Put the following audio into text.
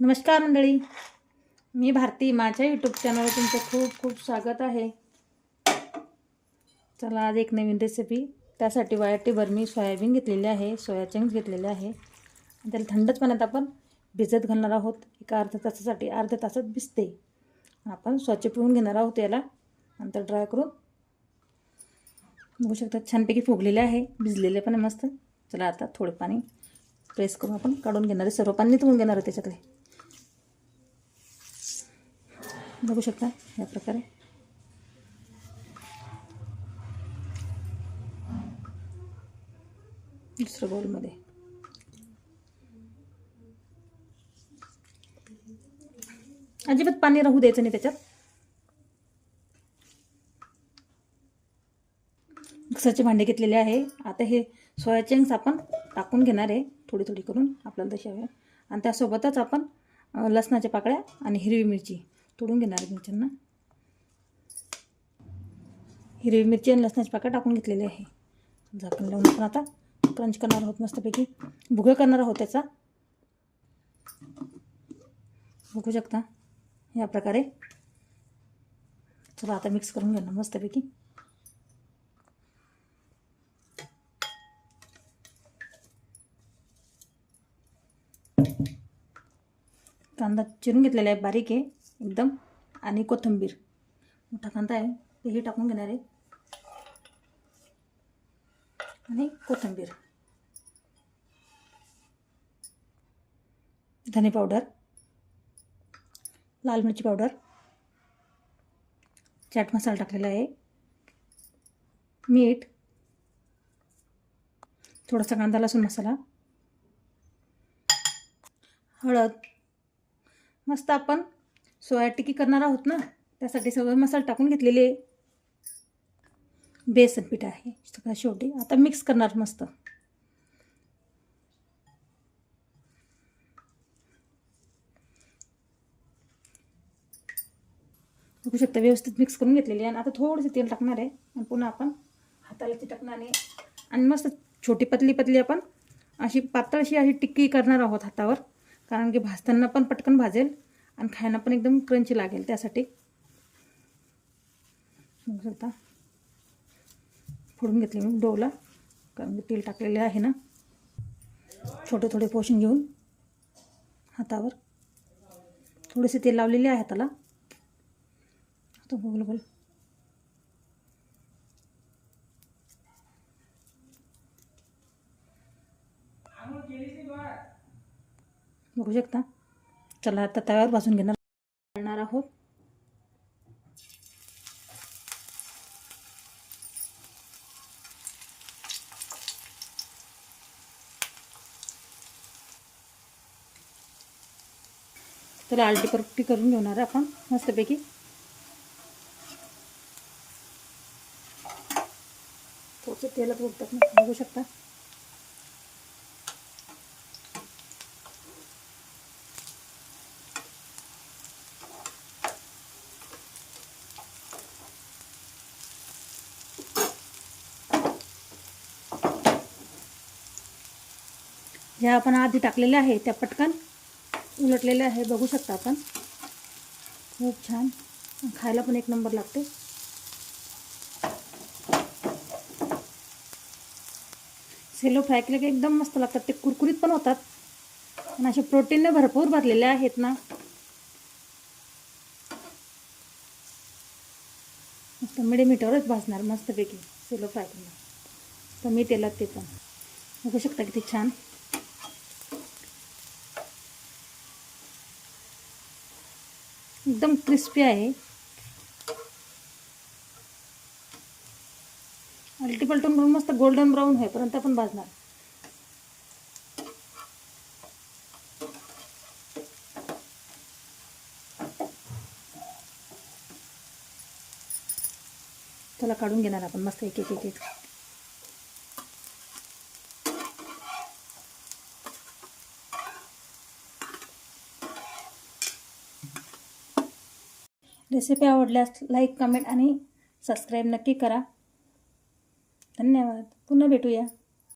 नमस्कार मंडळी. मी भारती. माझ्या यूट्यूब चॅनलवर तुमचं खूप खूप स्वागत आहे. चला आज एक नवीन रेसिपी त्यासाठी वायाटीभर मी सोयाबीन घेतलेले आहे. सोया चंक्स घेतलेले आहे. आणि त्याला थंडच पाण्यात आपण भिजत घालणार आहोत. एका अर्ध्या तासासाठी अर्ध्या तासात भिजते. आपण स्वच्छ पिळून घेणार आहोत याला. नंतर ड्राय करून बघू शकता छानपैकी फुगलेले आहे. भिजलेले पण मस्त. चला आता थोडे पाणी प्रेस करून आपण काढून घेणार आहे. सर्व पाणी निथळून घेणार आहे त्याच्यातले बघू शकता या प्रकारे. दुसरं बॉलमध्ये अजिबात पाणी राहू द्यायचं नाही त्याच्यात. मिक्सरचे भांडे घेतलेले आहे. आता हे सोया चंक्स आपण टाकून घेणार आहे. थोडी थोडी करून आपल्याला तशी हवे आणि त्यासोबतच आपण लसणाच्या पाकळ्या आणि हिरवी मिरची तोडून घेणार आहे मिरच्यांना. हिरवी मिरची आणि लसणाची पाकळ्या टाकून घेतलेली आहे. झाकण लावून आपण आता क्रंच करणार आहोत मस्तपैकी. भुगं करणार आहोत त्याचा. बघू शकता या प्रकारे. चला आता मिक्स करून घेणार मस्तपैकी. कांदा चिरून घेतलेला आहे बारीक आहे एकदम. आणि कोथिंबीर. मोठा कांदा आहे तेही टाकून घेणार आहे. आणि कोथिंबीर. धने पावडर. लाल मिरची पावडर. चाट मसाला टाकलेला आहे. मीठ. थोडासा कांदा लसूण मसाला. हळद. मस्त आपण सोया टिकी करणार आहोत ना? त्यासाठी सगळं मसाला टाकून घेतलेले. बेसन पीठ आहे सगळं शेवटी. आता मिक्स करणार मस्त. बघू शकता व्यवस्थित मिक्स करून घेतलेली आणि आता थोडंसं तेल टाकणार आहे. आणि पुन्हा आपण हाताला ती चिटकणाने आणि मस्त छोटी पतली पतली आपण अशी पातळ अशी अशी टिक्की करणार आहोत हातावर. कारण की भाजताना पण पटकन भाजेल आणि खायला पण एकदम क्रंची लागेल त्यासाठी. आता फोडून घेतले मी डोला कारण की तेल टाकलेले आहे ना. छोटे थोडे पोषण घेऊन हातावर. थोडेसे तेल लावलेले आहे हाताला. आता बोल बोल बघू शकता. चला, आता तव्यावर भाजून करणार आहोत. तर आलटी परटी करून घेणार आपण, मस्तपैकी. थोडंसं तेलात उडतात ना, बघू शकता. ज्या आपण आधी आहे, त्या पटकन उलटलेल्या आहे, बघू शकता आपण. खूप छान. खायला पण एक नंबर लागते. सेलो फ्राय केले की एकदम मस्त लागतात. ते कुरकुरीत पण होतात. आणि असे प्रोटीनने भरपूर भरलेले आहेत ना. मस्त हिटवरच भाजणार मस्तपैकी सेलो फ्राय करणार कमी तेलात ते पण. बघू शकता किती छान. एकदम क्रिस्पी आहे. अल्टी पलटून मस्त गोल्डन ब्राऊन होईपर्यंत आपण भाजणार. त्याला काढून घेणार आपण मस्त एक एक एक एक रेसिपी आवडल्यास लाईक कमेंट आणि सबस्क्राईब नक्की करा. धन्यवाद. पुन्हा भेटूया.